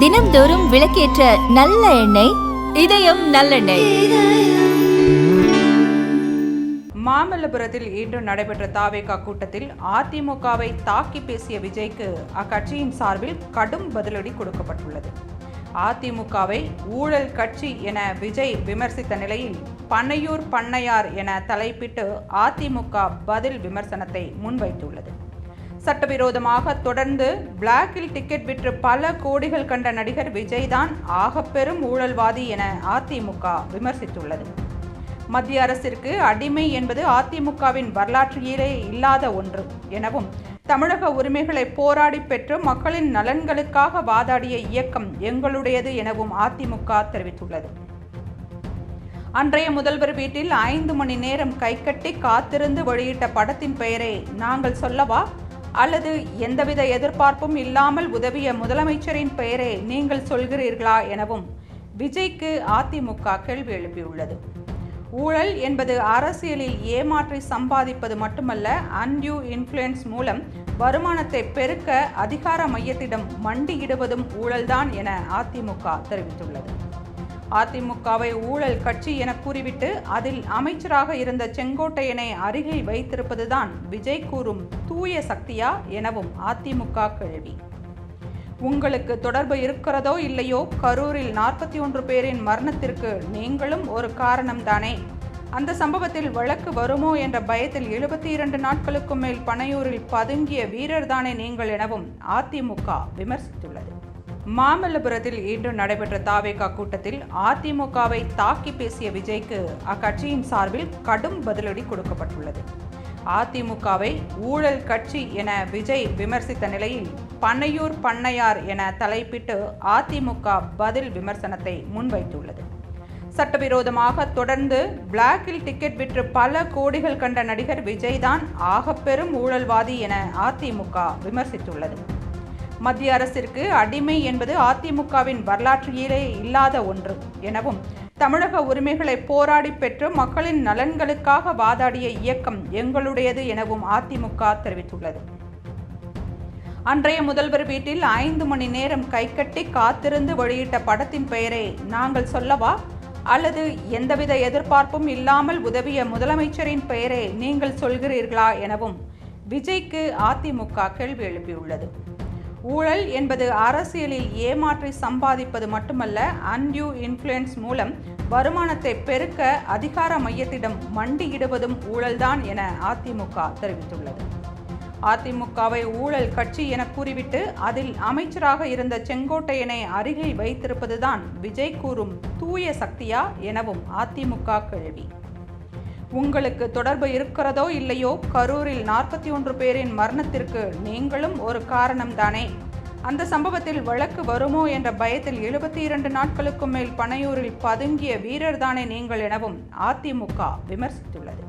தினம்தோறும் விளக்கேற்ற நல்ல எண்ணெய் இதயம் நல்லெண்ணெய். மாமல்லபுரத்தில் இன்று நடைபெற்ற தாவேகா கூட்டத்தில் அதிமுகவை தாக்கி பேசிய விஜய்க்கு அக்கட்சியின் சார்பில் கடும் பதிலடி கொடுக்கப்பட்டுள்ளது. அதிமுகவை ஊழல் கட்சி என விஜய் விமர்சித்த நிலையில் பண்ணையூர் பண்ணையார் என தலைப்பிட்டு அதிமுக பதில் விமர்சனத்தை முன்வைத்துள்ளது. சட்டவிரோதமாக தொடர்ந்து பிளாக்கில் டிக்கெட் விற்று பல கோடிகள் கண்ட நடிகர் விஜய்தான் ஆகப்பெரும் ஊழல்வாதி என அதிமுக விமர்சித்துள்ளது. மத்திய அரசிற்கு அடிமை என்பது அதிமுகவின் வரலாற்றிலே இல்லாத ஒன்று எனவும் தமிழக உரிமைகளை போராடி பெற்று மக்களின் நலன்களுக்காக வாதாடிய இயக்கம் எங்களுடையது எனவும் அதிமுக தெரிவித்துள்ளது. அன்றைய முதல்வர் வீட்டில் ஐந்து மணி நேரம் கைகட்டி காத்திருந்து வெளியிட்ட படத்தின் பெயரை நாங்கள் சொல்லவா? அல்லது எந்தவித எதிர்பார்ப்பும் இல்லாமல் உதவிய முதலமைச்சரின் பெயரை நீங்கள் சொல்கிறீர்களா எனவும் விஜய்க்கு அதிமுக கேள்வி எழுப்பியுள்ளது. ஊழல் என்பது அரசியலில் ஏமாற்றி சம்பாதிப்பது மட்டுமல்ல அன்டியூ இன்ஃப்ளூயன்ஸ் மூலம் வருமானத்தை பெருக்க அதிகார மையத்திடம் மண்டியிடுவதும் ஊழல்தான் என அதிமுக தெரிவித்துள்ளது. அதிமுகவை ஊழல் கட்சி என கூறிவிட்டு அதில் அமைச்சராக இருந்த செங்கோட்டையனை அருகில் வைத்திருப்பதுதான் விஜய் கூறும் தூய சக்தியா எனவும் அதிமுக கேள்வி. உங்களுக்கு தொடர்பு இருக்கிறதோ இல்லையோ கரூரில் நாற்பத்தி ஒன்று பேரின் மரணத்திற்கு நீங்களும் ஒரு காரணம்தானே? அந்த சம்பவத்தில் வழக்கு வருமோ என்ற பயத்தில் எழுபத்தி இரண்டு நாட்களுக்கு மேல் பனையூரில் பதுங்கிய வீரர்தானே நீங்கள் எனவும் அதிமுக விமர்சித்துள்ளது. மாமல்லபுரத்தில் இன்று நடைபெற்ற தாவேகா கூட்டத்தில் அதிமுகவை தாக்கி பேசிய விஜய்க்கு அக்கட்சியின் சார்பில் கடும் பதிலடி கொடுக்கப்பட்டுள்ளது. அதிமுகவை ஊழல் கட்சி என விஜய் விமர்சித்த நிலையில் பண்ணையூர் பண்ணையார் என தலைப்பிட்டு அதிமுக பதில் விமர்சனத்தை முன்வைத்துள்ளது. சட்டவிரோதமாக தொடர்ந்து பிளாக்கில் டிக்கெட் விற்று பல கோடிகள் கண்ட நடிகர் விஜய்தான் ஆகப்பெரும் ஊழல்வாதி என அதிமுக விமர்சித்துள்ளது. மத்திய அரசிற்கு அடிமை என்பது அதிமுகவின் வரலாற்றிலே இல்லாத ஒன்று எனவும் தமிழக உரிமைகளை போராடி பெற்று மக்களின் நலன்களுக்காக வாதாடிய இயக்கம் எங்களுடையது எனவும் அதிமுக தெரிவித்துள்ளது. அன்றைய முதல்வர் வீட்டில் ஐந்து மணி நேரம் கைகட்டி காத்திருந்து வெளியிட்ட படத்தின் பெயரை நாங்கள் சொல்லவா? அல்லது எந்தவித எதிர்பார்ப்பும் இல்லாமல் உதவிய முதலமைச்சரின் பெயரை நீங்கள் சொல்கிறீர்களா? எனவும் விஜய்க்கு அதிமுக கேள்வி எழுப்பியுள்ளது. ஊழல் என்பது அரசியலில் ஏமாற்றி சம்பாதிப்பது மட்டுமல்ல அன்டியூ இன்ஃப்ளூயன்ஸ் மூலம் வருமானத்தை பெருக்க அதிகார மையத்திடம் மண்டியிடுவதும் ஊழல்தான் என அதிமுக தெரிவித்துள்ளது. அதிமுகவை ஊழல் கட்சி என கூறிவிட்டு அதில் அமைச்சராக இருந்த செங்கோட்டையனை அருகில் வைத்திருப்பதுதான் விஜய் கூறும் தூய சக்தியா எனவும் அதிமுக கேள்வி. உங்களுக்கு தொடர்பு இருக்கிறதோ இல்லையோ கரூரில் நாற்பத்தி ஒன்று பேரின் மரணத்திற்கு நீங்களும் ஒரு காரணம்தானே? அந்த சம்பவத்தில் வழக்கு வருமோ என்ற பயத்தில் எழுபத்தி இரண்டு நாட்களுக்கு மேல் பனையூரில் பதுங்கிய வீரர்தானே நீங்கள் எனவும் அதிமுக விமர்சித்துள்ளது.